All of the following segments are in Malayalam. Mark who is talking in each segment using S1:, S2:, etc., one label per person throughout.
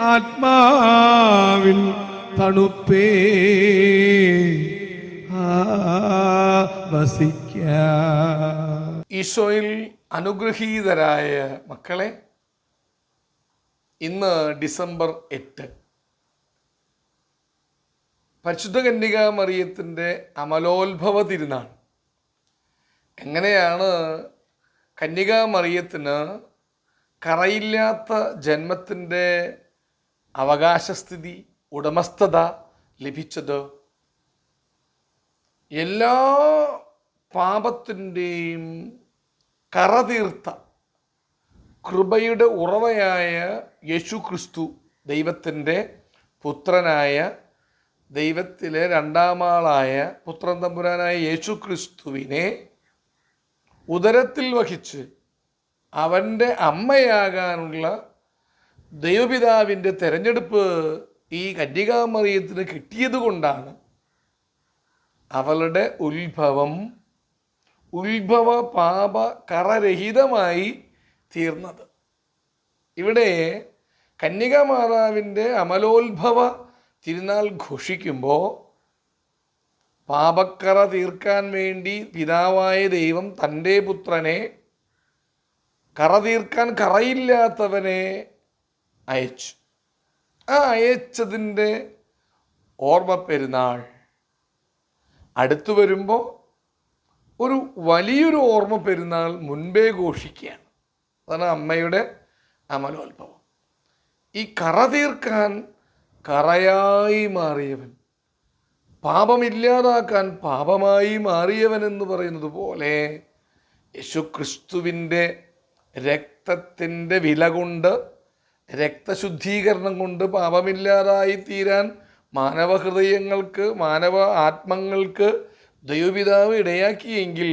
S1: ആത്മാവിൻ തണുപ്പേ. വസിക്ക.
S2: ഈശോയിൽ അനുഗ്രഹീതരായ മക്കളെ ഇന്ന് ഡിസംബർ എട്ട്. പരിശുദ്ധ കന്യക മറിയത്തിന്റെ അമലോത്ഭവ തിരുനാൾ. എങ്ങനെയാണ് കന്യക മറിയത്തിന് കറയില്ലാത്ത ജന്മത്തിന്റെ അവകാശസ്ഥിതി ഉടമസ്ഥത ലഭിച്ചത് എല്ലാ പാപത്തിന്റെയും കറതീർത്ത കൃപയുടെ ഉറവയായ യേശു ക്രിസ്തു ദൈവത്തിന്റെ പുത്രനായ ദൈവത്തിലെ രണ്ടാമാളായ പുത്രൻ തമ്പുരാനായ യേശു ക്രിസ്തുവിനെ ഉദരത്തിൽ വഹിച്ച് അവന്റെ അമ്മയാകാനുള്ള ദൈവപിതാവിന്റെ തെരഞ്ഞെടുപ്പ് ഈ കന്യകാമറിയത്തിന് കിട്ടിയത് കൊണ്ടാണ് അവളുടെ ഉത്ഭവം ഉത്ഭവ പാപ കറരഹിതമായി തീർന്നത്. ഇവിടെ കന്യകാമാതാവിന്റെ അമലോത്ഭവ തിരുനാൾ ഘോഷിക്കുമ്പോൾ പാപക്കറ തീർക്കാൻ വേണ്ടി പിതാവായ ദൈവം തന്റെ പുത്രനെ കറ തീർക്കാൻ കറയില്ലാത്തവനെ അയച്ചു. ആ അയച്ചതിന്റെ ഓർമ്മ പെരുന്നാൾ. അടുത്തു വരുമ്പോൾ ഒരു വലിയൊരു ഓർമ്മ പെരുന്നാൾ മുൻപേ ഘോഷിക്കുകയാണ്. അതാണ് അമ്മയുടെ അമലോത്ഭവം. ഈ കറ തീർക്കാൻ കറയായി മാറിയവൻ പാപമില്ലാതാക്കാൻ പാപമായി മാറിയവൻ എന്ന് പറയുന്നത് പോലെ യേശു ക്രിസ്തുവിന്റെ രക്തത്തിന്റെ വില കൊണ്ട് രക്തശുദ്ധീകരണം കൊണ്ട് പാപമില്ലാതായി തീരാൻ മാനവ ഹൃദയങ്ങൾക്ക് മാനവ ആത്മങ്ങൾക്ക് ദൈവപിതാവ് ഇടയാക്കിയെങ്കിൽ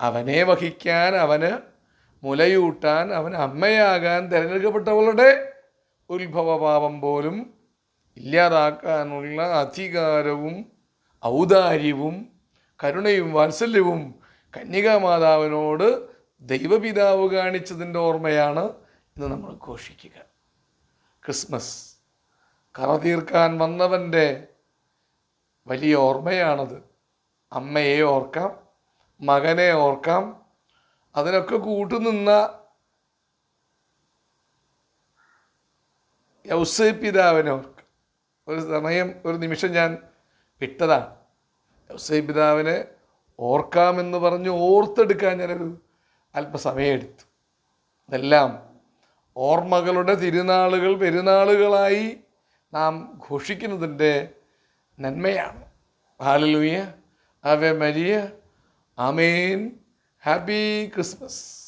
S2: അവനെ വഹിക്കാൻ അവന് മുലയൂട്ടാൻ അവൻ അമ്മയാകാൻ തിരഞ്ഞെടുക്കപ്പെട്ടവളുടെ ഉത്ഭവപാപം പോലും ഇല്ലാതാക്കാനുള്ള അധികാരവും ഔദാര്യവും കരുണയും വാത്സല്യവും കന്യകാമാതാവിനോട് ദൈവപിതാവ് കാണിച്ചതിന്റെ ഓർമ്മയാണ് ഇന്ന് നമ്മൾ ഘോഷിക്കുക. ക്രിസ്മസ് കറ തീർക്കാൻ വന്നവന്റെ വലിയ ഓർമ്മയാണത്. അമ്മയെ ഓർക്കാം മകനെ ഓർക്കാം അതിനൊക്കെ കൂട്ടുനിന്ന യൗസേ പിതാവിനെ ഓർക്കാം. ഒരു സമയം ഒരു നിമിഷം ഞാൻ വിട്ടതാണ്. യൗസേ പിതാവിനെ ഓർക്കാമെന്ന് പറഞ്ഞ് ഓർത്തെടുക്കാൻ ഞാനൊരു അല്പസമയം എടുത്തു അതെല്ലാം ഓർമ്മകളുടെ തിരുനാളുകൾ പെരുന്നാളുകളായി നാം ഘോഷിക്കുന്നതിന്റെ നന്മയാണ്. Hallelujah ave Maria amen happy Christmas